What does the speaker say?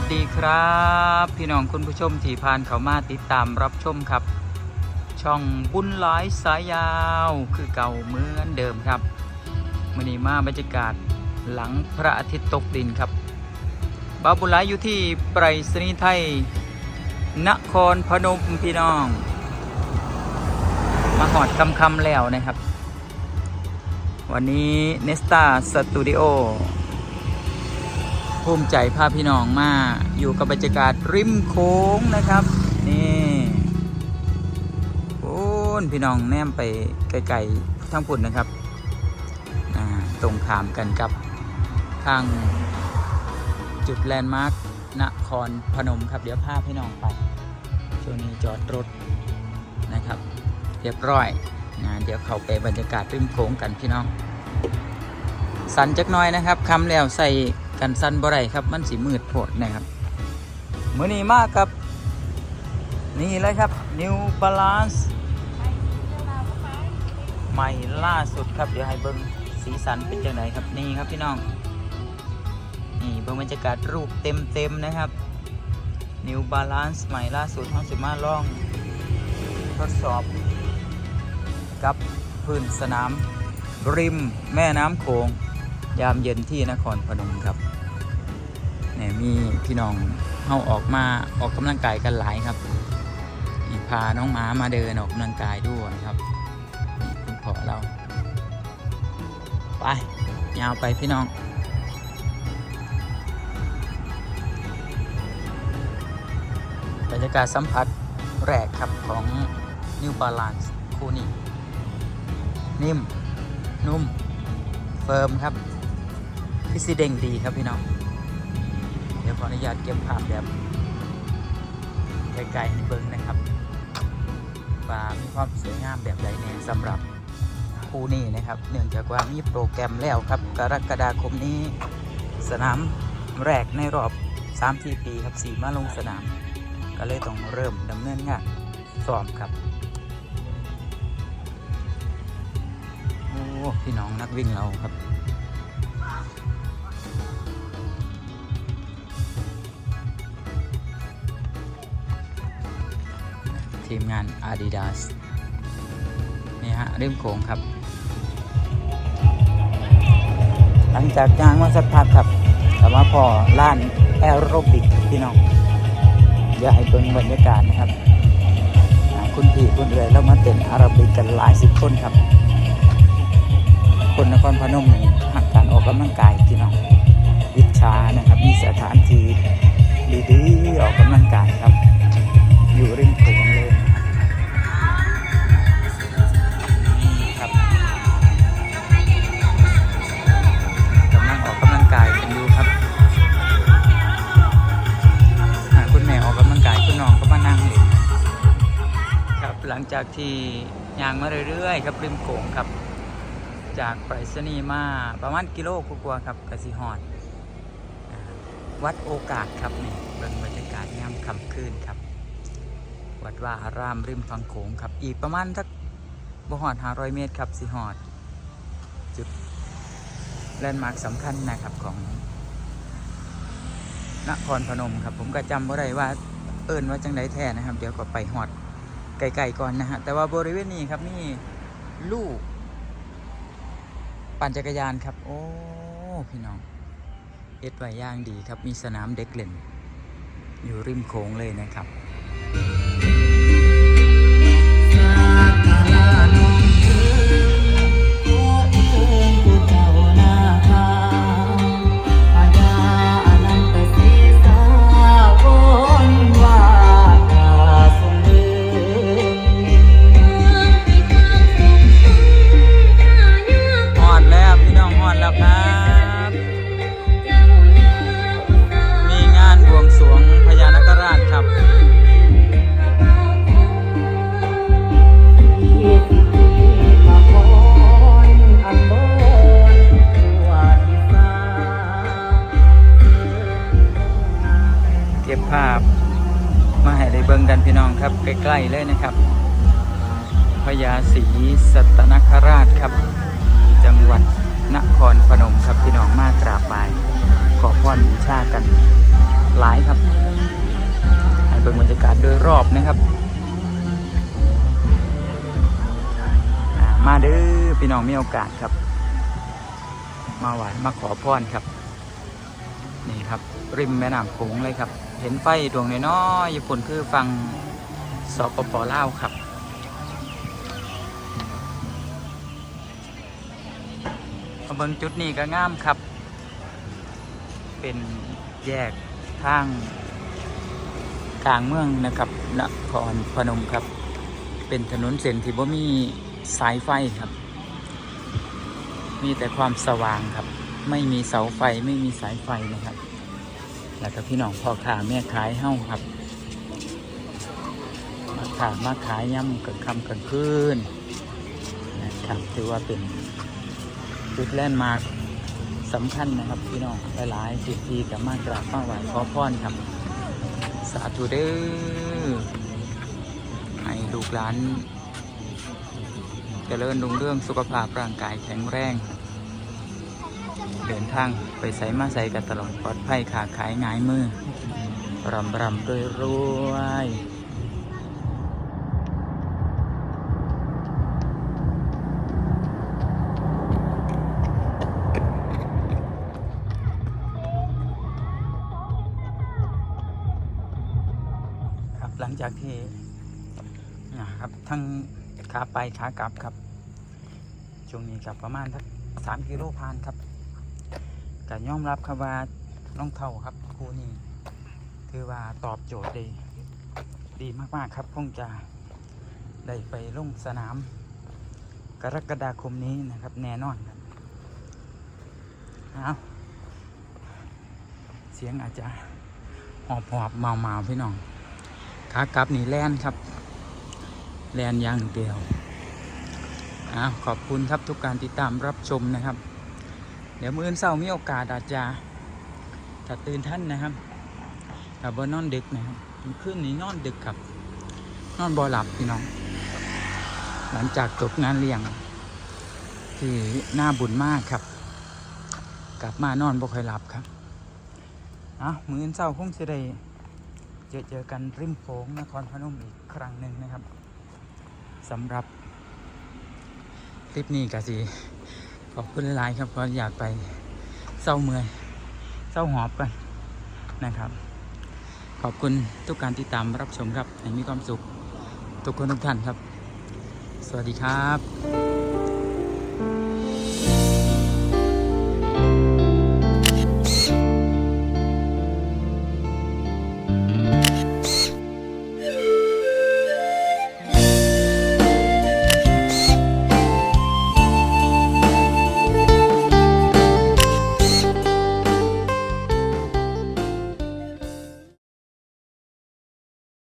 สดีครับ พี่น้องคุณผู้ชมที่ผ่านเขามาติดตามรับชมครับ ช่องบุญหลายสายยาวคือเก่าเหมือนเดิมครับมื่อนี้มาบรรยากาศหลังพระอาทิตย์ตกดินครับบาบุญหลายอยู่ที่ไปรษณีย์ไทย นครพนมพี่น้อง มาหอดคำคำแล้วนะครับ วันนี้เนสตาสตูดิโอ ภูมิใจพาพี่น้องมาอยู่กับบรรยากาศริมโค้งนะครับ นี่โอ้นพี่น้องแนมไปไกลๆทั้งพุ่นนะครับตรงขามกันกับทางจุดแลนด์มาร์กนครพนมครับ เดี๋ยวพาพี่น้องไปช่วงนี้จอดรถนะครับ เรียบร้อยนะเดี๋ยวเข้าไปบรรยากาศริมโค้งกันพี่น้อง สันจักน้อยนะครับคำแล้วใส่ กันสันบ่ไรครับ มันสีมืดโผดนะครับมือนี้มากครับ นี่เลยครับ New Balance ใหม่ล่าสุดครับ เดี๋ยวให้เบิ้งสีสันเป็นจังไดครับ นี่ครับพี่น้อง นี่เบิ้งบรรยากาศรูปเต็มเต็มๆนะครับ New Balance ใหม่ล่าสุดทั้งสิมาลอง ทดสอบ กับพื้นสนามริมแม่น้ำโขง ยามเย็นที่นครพนมครับเนี่ยมีพี่น้องเข้าออกมาออกกำลังกายกันหลายครับพาน้องหมามาเดินออกกำลังกายด้วยครับนี่คุณพ่อเรา ไปยาวไปพี่น้องบรรยากาศสัมผัสแรกครับของ New Balance คู่นี้ นิ่ม นุ่ม เฟิร์มครับ คือสีเด้งดีครับพี่น้อง เดี๋ยวขออนุญาตเก็บภาพแบบไกลๆให้เบิ้งนะครับว่ามีความสวยงามแบบใดเนี่ยสำหรับคู่นี้นะครับ เนื่องจากว่ามีโปรแกรมแล้วครับ กรกฎาคมนี้สนามแรกในรอบ3-4ปีครับสีมาลงสนาม ก็เลยต้องเริ่มดำเนินงานซ้อมครับโอ้พี่น้องนักวิ่งเราครับ ทีมงาน Adidas นี่ฮะริมโขงครับ หลังจากย่างมาสักพักครับ แต่ว่าพอล้านแอโรบิกพี่น้องอย่าให้เบิ่งบรรยากาศนะครับคุณพี่คุณเอ๋ยแล้วมาเต้นอาราบิกกันหลายสิบคนครับ คนนครพนมนี่หักการออกกำลังกายพี่น้องวิชานะครับ มีสถานที่ดีๆออกกำลังกายครับ อยู่ริมโขง จากที่ย่างมาเรื่อยๆครับริมโขงครับ จากไปรษณีย์มาประมาณกิโลกว่าๆครับกสิฮอด วัดโอกาสครับนี่เบิ่งบรรยากาศยามค่ำคืนครับ วัดว่าอารามริมฝั่งโขงครับ อีกประมาณสักบ่ฮอด500เมตรครับสิฮอด จุดแลนด์มาร์คสำคัญนะครับของนครพนมครับ ผมก็จำบ่ได้ว่าเอิ้นว่าจังไดแท้นะครับ เดี๋ยวก็ไปฮอด ไกลๆก่อนนะฮะ แต่ว่าบริเวณนี้ครับนี่ลูก ปั่นจักรยานครับ โอ้ พี่น้องเอ็ดไว้ย่างดีครับ มีสนามเด็กเล่น อยู่ริมโค้งเลยนะครับ พี่น้องครับใกล้ๆเลยนะครับพญาศรีสัตนคราชครับ จังหวัดนครพนมครับพี่น้องมากราบไหว้ขอพรบูชากันหลายครับให้เป็นบรรยากาศโดยรอบนะครับมาเด้อพี่น้องมีโอกาสครับ มาไหวมาขอพรครับ นี่ครับ ริมแม่น้ำโขงเลยครับ เห็นไฟดวงน้อยๆญี่ปุ่นคือฟังสปปลาวครับ เบิงจุดนี้ก็งามครับ เป็นแยกทางกลางเมืองนะครับนครพนมครับ เป็นถนนเส้นที่บ่มีสายไฟครับ มีแต่ความสว่างครับ ไม่มีเสาไฟไม่มีสายไฟนะครับ แล้วก็พี่น้องพ่อค้าแม่ขายเฮ้าครับมาขายมาขายย่ำกับคำกลางคืนนะครับถือว่าเป็นจุดแลนด์มาร์คสำคัญนะครับ พี่น้องหลายๆสิบปีกับมากราบมาไหว้ขอพรครับ สาธุเด้อให้ลูกหลานเจริญรุ่งเรื่องสุขภาพร่างกายแข็งแรง เดินทางไปใส่มาใส่กันตลอดปลอดภัยขาขายง่ายมือรำรำรวยรวยครับหลังจากที่นะครับทั้งขาไปขากลับครับช่วงนี้กับประมาณสักสามกิโลพานครับ ก็ยอมรับครับว่าน้องเท่าครับครูนี่ถือว่าตอบโจทย์ด้ดีมากๆครับคงจะได้ไปลงสนาม กรกฎาคมนี้นะครับแน่นอนครับเอาเสียงอาจจะหอบหอบเมาเมาๆพี่น้องขากลับนี่แลนครับ แลนอย่างเดียวอาขอบคุณครับทุกการติดตามรับชมนะครับ เดี๋ยวมื้ออนเช้ามีโอกาสอาจจะถ้าตื่นท่านนะครับถ้าบ่นอนดึกนะครับขึ้นนี้นอนดึกครับ นอนบ่หลับพี่น้อง หลังจากจบงานเลี้ยง ที่หน้าบุญมากครับ กลับมานอนบ่ค่อยหลับครับอะมื้อนเช้าคงจะได้เจอเจอกันริมโขงนครพนมอีกครั้งหนึ่งนะครับสำหรับคลิปนี้ก็สิ ขอบคุณหลายๆครับเพราะอยากไปเศร้าเมื่อยเศร้าหอบกันนะครับ ขอบคุณทุกการติดตามรับชมครับให้มีความสุข ทุกคนทุกท่านครับ สวัสดีครับ